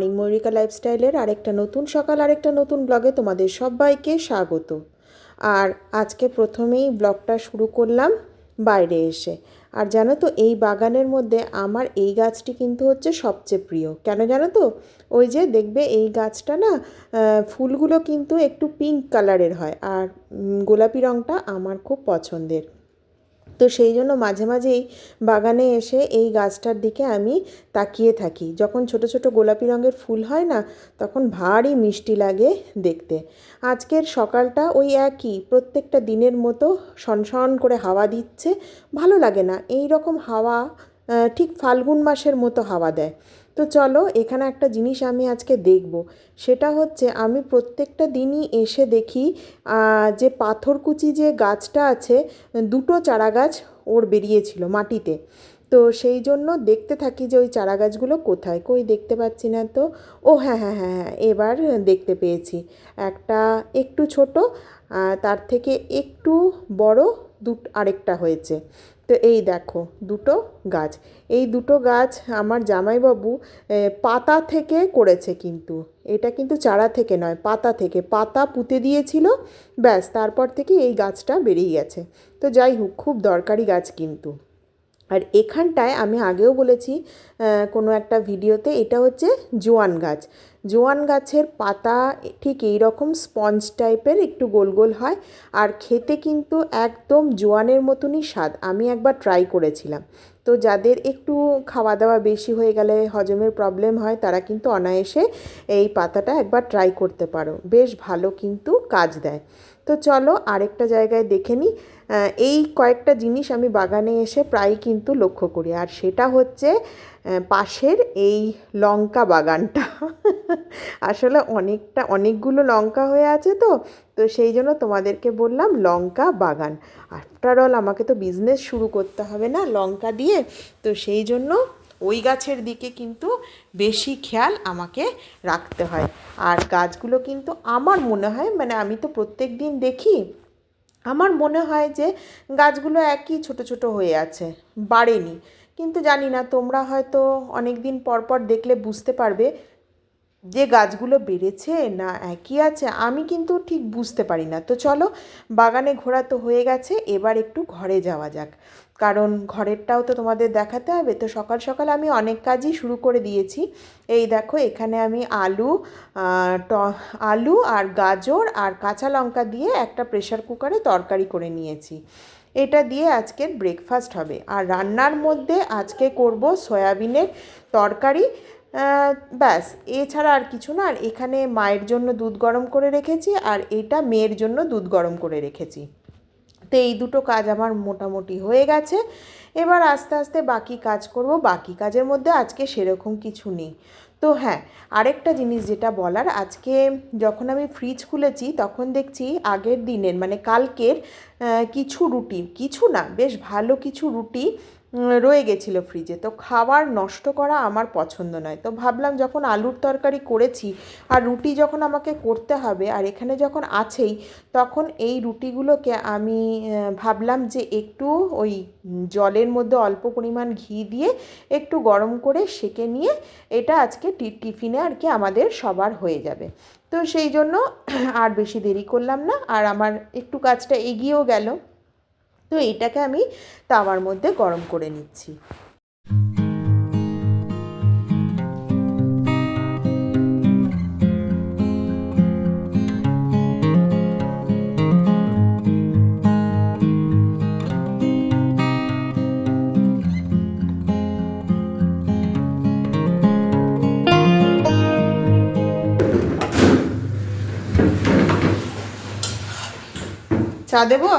Morning ময়ূরিকা লাইফস্টাইলের আরেকটা নতুন সকাল, আরেকটা নতুন ব্লগে তোমাদের সবাইকে স্বাগত। আর আজকে প্রথমেই ব্লগটা শুরু করলাম বাইরে এসে। আর জানো তো, এই বাগানের মধ্যে আমার এই গাছটি কিন্তু হচ্ছে সবচেয়ে প্রিয়। কেন জানো তো? ওই যে দেখবে এই গাছটা না ফুলগুলো কিন্তু একটু পিঙ্ক কালারের হয়। আর গোলাপি রঙটা আমার খুব পছন্দের। তো সেই জন্য মাঝে মাঝেই বাগানে এসে এই গাছটার দিকে আমি তাকিয়ে থাকি। যখন ছোট ছোট গোলাপি রঙের ফুল হয় না, তখন ভারী মিষ্টি লাগে দেখতে। আজকের সকালটা ওই একই, প্রত্যেকটা দিনের মতো সনসন করে হাওয়া দিচ্ছে, ভালো লাগে না। এই রকম হাওয়া ঠিক ফাল্গুন মাসের মতো হাওয়া দেয়। তো চলো, এখানে একটা জিনিস আমি আজকে দেখব। সেটা হচ্ছে আমি প্রত্যেকটা দিনই এসে দেখি যে পাথরকুচি যে গাছটা আছে, দুটো চারা গাছ ওর বেরিয়েছিল মাটিতে। তো সেই জন্য দেখতে থাকি যে ওই চারা গাছগুলো কোথায়। কই দেখতে পাচ্ছি না তো? ও হ্যাঁ হ্যাঁ হ্যাঁ হ্যাঁ এবার দেখতে পেয়েছি। একটা একটু ছোট তার থেকে একটু বড় দু আরেকটা হয়েছে। তো এই দেখো, দুটো গাছ। এই দুটো গাছ আমার জামাইবাবু পাতা থেকে করেছে কিন্তু। এটা কিন্তু চারা থেকে নয়, পাতা থেকে। পাতা পুঁতে দিয়েছিল, ব্যাস, তারপর থেকে এই গাছটা বেরিয়ে গেছে। তো যাই হোক, খুব দরকারি গাছ কিন্তু। আর এখানটায় আমি আগেও বলেছি কোনো একটা ভিডিওতে এটা হচ্ছে জোয়ান গাছ। জোয়ান গাছের পাতা ঠিক এই রকম স্পঞ্জ টাইপের, একটু গোল গোল হয় আর খেতে কিন্তু একদম জোয়ানের মতনই স্বাদ। আমি একবার ট্রাই করেছিলাম। তো যাদের একটু খাওয়া দাওয়া বেশি হয়ে গেলে হজমের প্রবলেম হয়, তারা কিন্তু অনায়াসে এই পাতাটা একবার ট্রাই করতে পারো। বেশ ভালো কিন্তু কাজ দেয়। তো চলো আরেকটা জায়গায় দেখে নিই। এই কয়েকটা জিনিস আমি বাগানে এসে প্রায় কিন্তু লক্ষ্য করি। আর সেটা হচ্ছে পাশের এই লঙ্কা বাগানটা। আসলে অনেকটা, অনেকগুলো লঙ্কা হয়ে আছে তো তো সেই জন্য তোমাদেরকে বললাম লঙ্কা বাগান। আফটার অল আমাকে তো বিজনেস শুরু করতে হবে না লঙ্কা দিয়ে। তো সেই জন্য ওই গাছের দিকে কিন্তু বেশি খেয়াল আমাকে রাখতে হয়। আর গাছগুলো কিন্তু আমার মনে হয় মানে আমি তো প্রত্যেক দিন দেখি আমার মনে হয় যে গাছগুলো একই ছোট ছোট হয়ে আছে, বাড়েনি। কিন্তু জানি না, তোমরা হয়তো অনেক দিন পর পর দেখলে বুঝতে পারবে যে গাছগুলো বেড়েছে না একই আছে, আমি কিন্তু ঠিক বুঝতে পারি না। তো চলো, বাগানে ঘোরা তো হয়ে গেছে, এবার একটু ঘরে যাওয়া যাক। কারণ ঘরেরটাও তো তোমাদের দেখাতে হবে। তো সকাল সকাল আমি অনেক কাজই শুরু করে দিয়েছি। এই দেখো, এখানে আমি আলু ট- আলু আর গাজর আর কাঁচা লঙ্কা দিয়ে একটা প্রেশার কুকারে তরকারি করে নিয়েছি। এটা দিয়ে আজকের ব্রেকফাস্ট হবে। আর রান্নার মধ্যে আজকে করব সয়াবিনের তরকারি। ব্যাস, এছাড়া আর কিছু না। আর এখানে মায়ের জন্য দুধ গরম করে রেখেছি আর এটা মেয়ের জন্য দুধ গরম করে রেখেছি। তো এই দুটো কাজ আমার মোটামুটি হয়ে গেছে। এবার আস্তে আস্তে বাকি কাজ করব। বাকি কাজের মধ্যে আজকে সেরকম কিছু নেই। তো হ্যাঁ আরেকটা জিনিস যেটা বলার, আজকে যখন আমি ফ্রিজ খুলেছি, তখন দেখছি আগের দিনের মানে কালকের কিছু রুটি, কিছু না, বেশ ভালো কিছু রুটি রয়ে গেছিল ফ্রিজে তো খাবার নষ্ট করা আমার পছন্দ নয়। তো ভাবলাম যখন আলুর তরকারি করেছি আর রুটি যখন আমাকে করতে হবে আর এখানে যখন আছেই, তখন এই রুটিগুলোকে আমি ভাবলাম যে একটু ওই জলের মধ্যে অল্প পরিমাণ ঘি দিয়ে একটু গরম করে সেকে নিয়ে এটা আজকে টিফিনে আর কি আমাদের সবার হয়ে যাবে। তো সেই জন্য আর বেশি দেরি করলাম না। আর আমার একটু কাজটা এগিয়েও গেল। তো এইটাকে আমি তাওয়ার মধ্যে গরম করে নিচ্ছি। চা দেবো?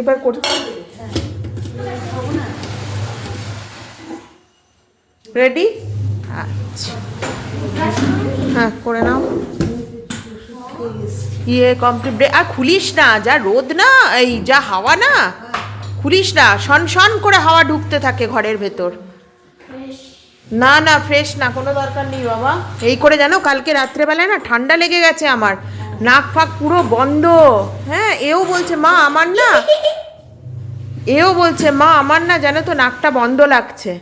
এইবার করতে রেডি আচ্ছা। হ্যাঁ করে নাও। ইয়ে কমপ্লিট আর খুলিস না, যা রোদ না, এই যা হাওয়া না, খুলিস না, শন শন করে হাওয়া ঢুকতে থাকে ঘরের ভেতর। না না ফ্রেশ না, কোনো দরকার নেই বাবা। এই করে জানো, কালকে রাত্রেবেলায় না ঠান্ডা লেগে গেছে আমার। নাক ফাক পুরো বন্ধ। হ্যাঁ এও বলছে মা আমার না এও বলছে মা আমার না জানো তো নাকটা বন্ধ লাগছে।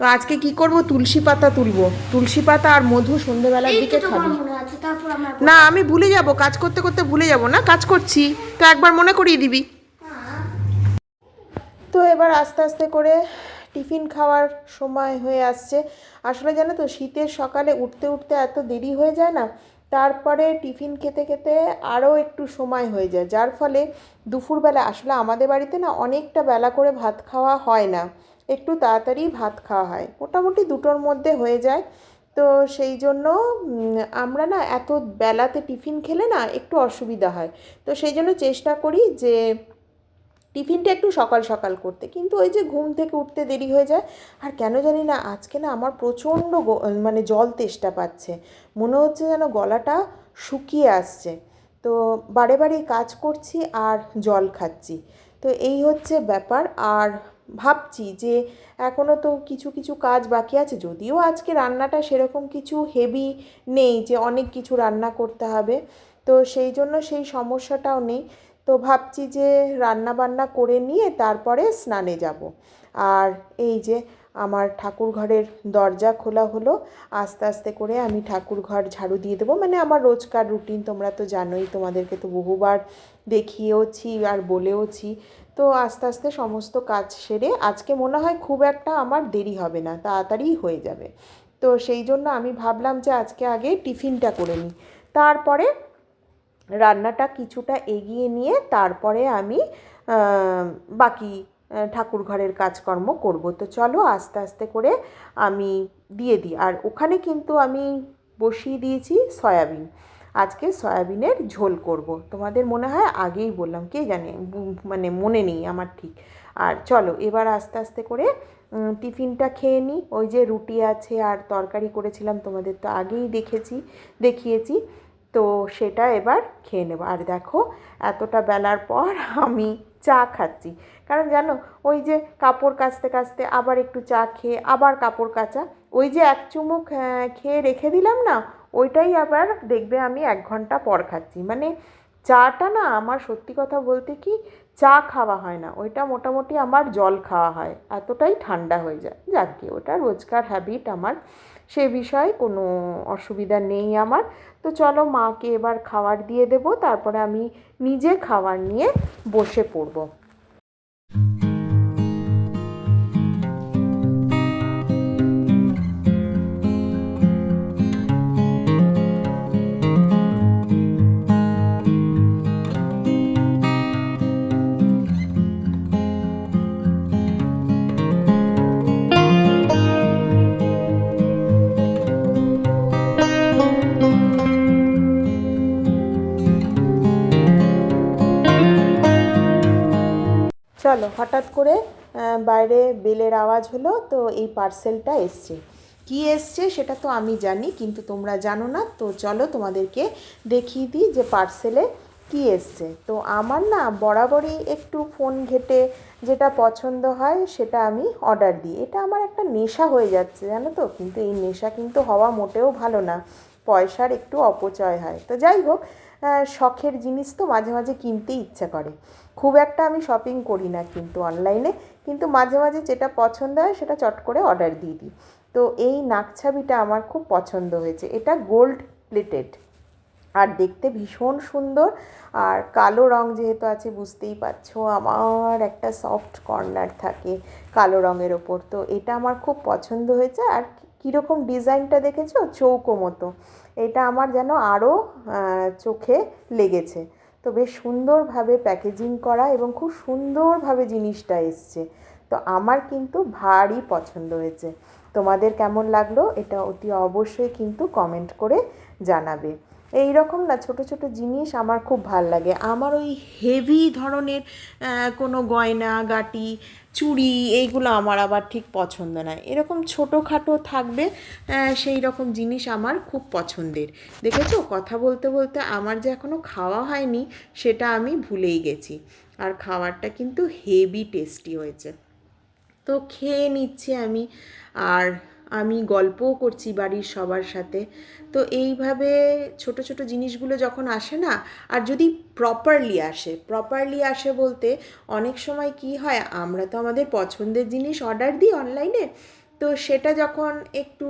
তো আজকে কি করব? তুলসী পাতা তুলবো। তুলসী পাতা আর মধু সন্ধেবেলার এই দিকে খাবি। না আমি ভুলে যাব কাজ করতে করতে ভুলে যাব না কাজ করছি। তো একবার মনে করিয়ে দিবি। তো এবার আস্তে আস্তে করে টিফিন খাওয়ার সময় হয়ে আসছে। আসলে জানো তো শীতের সকালে উঠতে উঠতে এত দেরি হয়ে যায় না? তারপরে টিফিন খেতে খেতে আরও একটু সময় হয়ে যায়। যার ফলে দুপুরবেলা আসলে আমাদের বাড়িতে না অনেকটা বেলা করে ভাত খাওয়া হয় না। একটু তাড়াতাড়ি ভাত খাওয়া হয়। মোটামুটি দুটোর মধ্যে হয়ে যায়। তো সেই জন্য আমরা না এত বেলাতে টিফিন খেলে না একটু অসুবিধা হয়। তো সেই জন্য চেষ্টা করি যে টিফিনটা একটু সকাল সকাল করতে। কিন্তু ওই যে ঘুম থেকে উঠতে দেরি হয়ে যায়। আর কেন জানি না, আজকে না আমার প্রচণ্ড মানে জল তেষ্টা পাচ্ছে। মনে হচ্ছে যেন গলাটা শুকিয়ে আসছে। তো বারে বারে কাজ করছি আর জল খাচ্ছি। তো এই হচ্ছে ব্যাপার। আর ভাবছি যে এখনও তো কিছু কিছু কাজ বাকি আছে। যদিও আজকে রান্নাটা সেরকম কিছু হেভি নেই যে অনেক কিছু রান্না করতে হবে। তো সেই জন্য সেই সমস্যাটাও নেই। তো ভাবছি যে রান্না বান্না করে নিয়ে তারপরে স্নানে যাব। আর এই যে আমার ঠাকুর ঘরের দরজা খোলা হলো, আস্তে আস্তে করে আমি ঠাকুর ঘর ঝাড়ু দিয়ে দেবো। মানে আমার রোজকার রুটিন তোমরা তো জানোই, তোমাদেরকে তো বহুবার দেখিয়েওছি আর বলেওছি। তো আস্তে আস্তে সমস্ত কাজ সেরে, আজকে মনে হয় খুব একটা আমার দেরি হবে না, তাড়াতাড়ি হয়ে যাবে। তো সেই জন্য আমি ভাবলাম যে আজকে আগে টিফিনটা করে নিই। তারপরে রান্নাটা কিছুটা এগিয়ে নিয়ে তারপরে আমি বাকি ঠাকুর ঘরের কাজকর্ম করব। তো চলো আস্তে আস্তে করে আমি দিয়ে দিই। আর ওখানে কিন্তু আমি বসিয়ে দিয়েছি সয়াবিন। আজকে সয়াবিনের ঝোল করব। তোমাদের মনে হয় আগেই বললাম, কে জানে? মানে মনে নেই আমার ঠিক। আর চলো এবার আস্তে আস্তে করে টিফিনটা খেয়ে নিই। ওই যে রুটি আছে আর তরকারি করেছিলাম তোমাদের তো আগেই দেখেছি, দেখিয়েছি। তো সেটা এবার খেয়ে নেব। আর দেখো, এতটা বেলার পর আমি চা খাচ্ছি। কারণ জানো, ওই যে কাপড় কাচতে কাচতে আবার একটু চা খেয়ে আবার কাপড় কাচা, ওই যে এক চুমুক খেয়ে রেখে দিলাম না, ওইটাই আবার দেখবে আমি এক ঘণ্টা পর খাচ্ছি। মানে চাটা না আমার সত্যি কথা বলতে কি, চা খাওয়া হয় না। ওইটা মোটামুটি আমার জল খাওয়া হয়। এতটাই ঠান্ডা হয়ে যায়। যাক গে, ওটা রোজকার হ্যাবিট আমার। সে বিষয়ে কোনো অসুবিধা নেই আমার। তো চলো মাকে এবার খাবার দিয়ে দেবো, তারপরে আমি নিজে খাবার নিয়ে বসে পড়ব। চলো, হঠাৎ করে বাইরে বেলের আওয়াজ হলো, তো এই পার্সেলটা এসছে। কি এসছে সেটা তো আমি জানি, কিন্তু তোমরা জানো না, তো চলো তোমাদেরকে দেখিয়ে দিই যে পার্সেলে কি এসছে। তো আমার না বরাবরই একটু ফোন ঘেটে যেটা পছন্দ হয় সেটা আমি অর্ডার দিই। এটা আমার একটা নেশা হয়ে যাচ্ছে, জানো তো? কিন্তু এই নেশা কিন্তু হওয়া মোটেও ভালো না। পয়সার একটু অপচয় হয়। তো যাই হোক শখের জিনিস তো মাঝে মাঝে কিনতে ইচ্ছা করে। খুব একটা আমি শপিং করি না কিন্তু অনলাইনে কিন্তু মাঝে মাঝে যেটা পছন্দ হয় সেটা চট করে অর্ডার দিয়ে দিই। তো এই নাকছাবিটা আমার খুব পছন্দ হয়েছে। এটা গোল্ড প্লেটেড আর দেখতে ভীষণ সুন্দর। আর কালো রং যেহেতু আছে, বুঝতেই পারছ, আমার একটা সফট কর্নার থাকে কালো রঙের ওপর। তো এটা আমার খুব পছন্দ হয়েছে। আর কীরকম ডিজাইনটা দেখেছ? চৌকো মতো। এটা আমার যেন আরও চোখে লেগেছে। তো বেশ সুন্দরভাবে প্যাকেজিং করা এবং খুব সুন্দরভাবে জিনিসটা এসছে। তো আমার কিন্তু ভারী পছন্দ হয়েছে। তোমাদের কেমন লাগল এটা অতি অবশ্যই কিন্তু কমেন্ট করে জানাবে। এই রকম না, ছোট ছোট জিনিস আমার খুব ভালো লাগে। আমার ওই হেভি ধরনের কোনো গয়না, গাটি চুড়ি, এইগুলো আমার আবার ঠিক পছন্দ নয় এরকম ছোটোখাটো থাকবে সেই রকম জিনিস আমার খুব পছন্দের। দেখেছ? কথা বলতে বলতে আমার যে এখনও খাওয়া হয়নি, সেটা আমি ভুলেই গেছি। আর খাবারটা কিন্তু হেভি টেস্টি হয়েছে। তো খেয়ে নিচ্ছি আমি। আর আমি গল্পও করছি বাড়ির সবার সাথে। তো এইভাবে ছোট ছোট জিনিসগুলো যখন আসে না, আর যদি প্রপারলি আসে প্রপারলি আসে বলতে অনেক সময় কি হয়, আমরা তো আমাদের পছন্দের জিনিস অর্ডার দিই অনলাইনে তো সেটা যখন একটু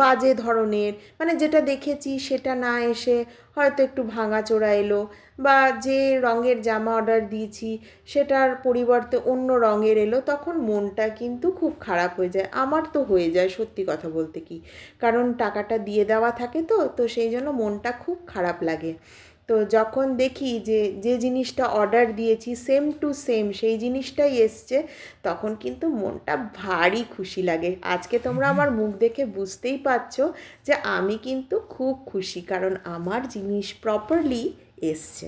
বাজে ধরনের মানে যেটা দেখেছি সেটা না এসে হয়তো একটু ভাঙাচোরা এলো বা যে রঙের জামা অর্ডার দিয়েছি সেটার পরিবর্তে অন্য রঙের এলো, তখন মনটা কিন্তু খুব খারাপ হয়ে যায়। আমার তো হয়ে যায় সত্যি কথা বলতে কি। কারণ টাকাটা দিয়ে দেওয়া থাকে তো তো সেই জন্য মনটা খুব খারাপ লাগে। তো যখন দেখি যে যে জিনিসটা অর্ডার দিয়েছি সেম টু সেম সেই জিনিসটাই এসছে তখন কিন্তু মনটা ভারী খুশি লাগে। আজকে তোমরা আমার মুখ দেখে বুঝতেই পারছ যে আমি কিন্তু খুব খুশি কারণ আমার জিনিস প্রপারলি এসছে।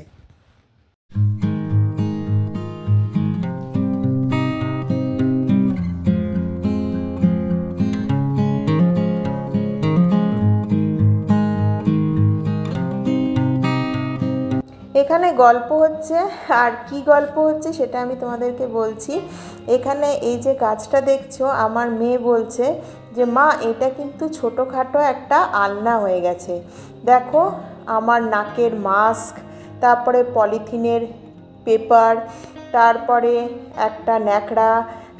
এখানে গল্প হচ্ছে, আর কি গল্প হচ্ছে সেটা আমি তোমাদেরকে বলছি। এখানে এই যে গাছটা দেখছ, আমার মেয়ে বলছে যে, মা, এটা কিন্তু ছোটোখাটো একটা আলনা হয়ে গেছে। দেখো, আমার নাকের মাস্ক তারপরে পলিথিনের পেপার তারপরে একটা ন্যাকড়া,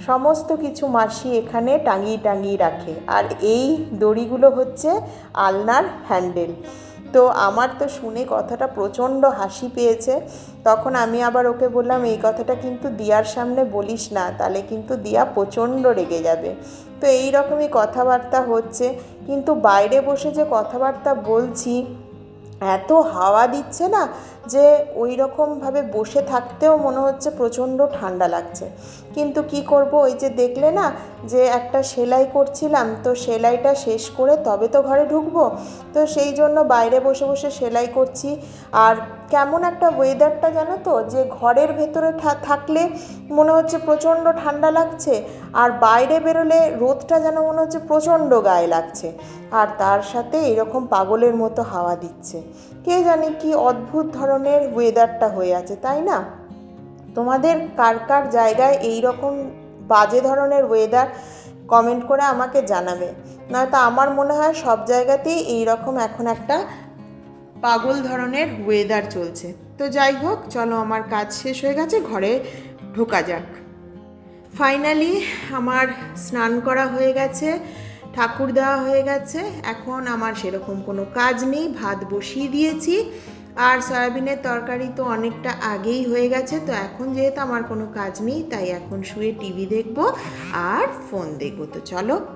সমস্ত কিছু মাসি এখানে টাঙিয়ে টাঙিয়ে রাখে। আর এই দড়িগুলো হচ্ছে আলনার হ্যান্ডেল তো আমার তো শুনে কথাটা প্রচণ্ড হাসি পেয়েছে। তখন আমি আবার ওকে বললাম, এই কথাটা কিন্তু দিয়ার সামনে বলিস না, তাহলে কিন্তু দিয়া প্রচণ্ড রেগে যাবে। তো এই রকমই কথাবার্তা হচ্ছে। কিন্তু বাইরে বসে যে কথাবার্তা বলছি, এত হাওয়া দিচ্ছে না যে ওই রকমভাবে বসে থাকতেও মনে হচ্ছে প্রচণ্ড ঠান্ডা লাগছে। কিন্তু কি করব? ওই যে দেখলে না, যে একটা সেলাই করছিলাম, তো সেলাইটা শেষ করে তবে তো ঘরে ঢুকবো। তো সেই জন্য বাইরে বসে বসে সেলাই করছি। আর কেমন একটা ওয়েদারটা জানো তো, যে ঘরের ভেতরে থাকলে মনে হচ্ছে প্রচণ্ড ঠান্ডা লাগছে, আর বাইরে বেরোলে রোদটা যেন মনে হচ্ছে প্রচণ্ড গায়ে লাগছে। আর তার সাথে এরকম পাগলের মতো হাওয়া দিচ্ছে। কে জানে কি অদ্ভুত ধরনের ওয়েদারটা হয়ে আছে, তাই না? তোমাদের কার কার জায়গায় এই রকম বাজে ধরনের ওয়েদার কমেন্ট করে আমাকে জানাবে। নয়তো আমার মনে হয় সব জায়গাতেই এই রকম এখন একটা পাগল ধরনের ওয়েদার চলছে। তো যাই হোক, চলো আমার কাজ শেষ হয়ে গেছে, ঘরে ঢোকা যাক। ফাইনালি আমার স্নান করা হয়ে গেছে, ঠাকুর দেওয়া হয়ে গেছে, এখন আমার সেরকম কোনো কাজ নেই, ভাত বসিয়ে দিয়েছি। আর সয়াবিনের তরকারি তো অনেকটা আগেই হয়ে গেছে, তো এখন যেহেতু আমার কোনো কাজ নেই, তাই এখন শুয়ে টিভি দেখব আর ফোন দেখব। তো চলো।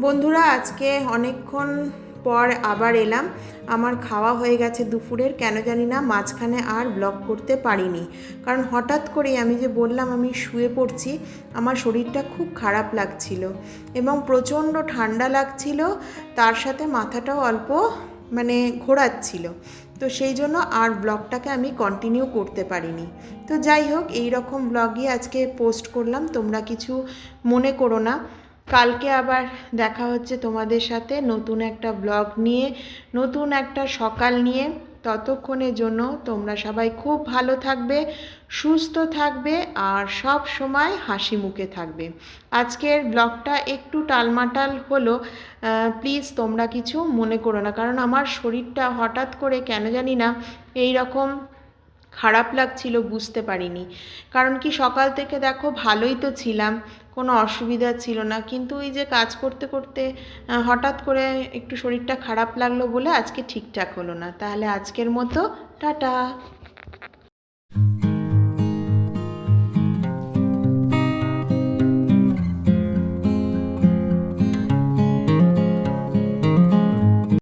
বন্ধুরা, আজকে অনেকক্ষণ পর আবার এলাম। আমার খাওয়া হয়ে গেছে দুপুরের, কেন জানি না, মাঝখানে আর ব্লগ করতে পারিনি। কারণ হঠাৎ করেই আমি যে বললাম আমি শুয়ে পড়ছি, আমার শরীরটা খুব খারাপ লাগছিল এবং প্রচণ্ড ঠান্ডা লাগছিল, তার সাথে মাথাটাও অল্প মানে ঘোরাচ্ছিল। তো সেই জন্য আর ব্লগটাকে আমি কন্টিনিউ করতে পারিনি। তো যাই হোক, এই রকম ব্লগই আজকে পোস্ট করলাম। তোমরা কিছু মনে করো না। কালকে আবার দেখা হচ্ছে তোমাদের সাথে নতুন একটা ব্লগ নিয়ে, নতুন একটা সকাল নিয়ে। ততক্ষণের জন্য তোমরা সবাই খুব ভালো থাকবে, সুস্থ থাকবে আর সব সময় হাসি মুখে থাকবে। আজকের ব্লগটা একটু টালমাটাল হলো প্লিজ তোমরা কিছু মনে করো না, কারণ আমার শরীরটা হঠাৎ করে কেন জানি না এই রকম খারাপ লাগছিল বুঝতে পারিনি। কারণ কি সকাল থেকে দেখো ভালোই তো ছিলাম, কোনো অসুবিধা ছিল না। কিন্তু ওই যে কাজ করতে করতে হঠাৎ করে একটু শরীরটা খারাপ লাগল বলে আজকে ঠিকঠাক হলো না। তাহলে আজকের মতো, টাটা।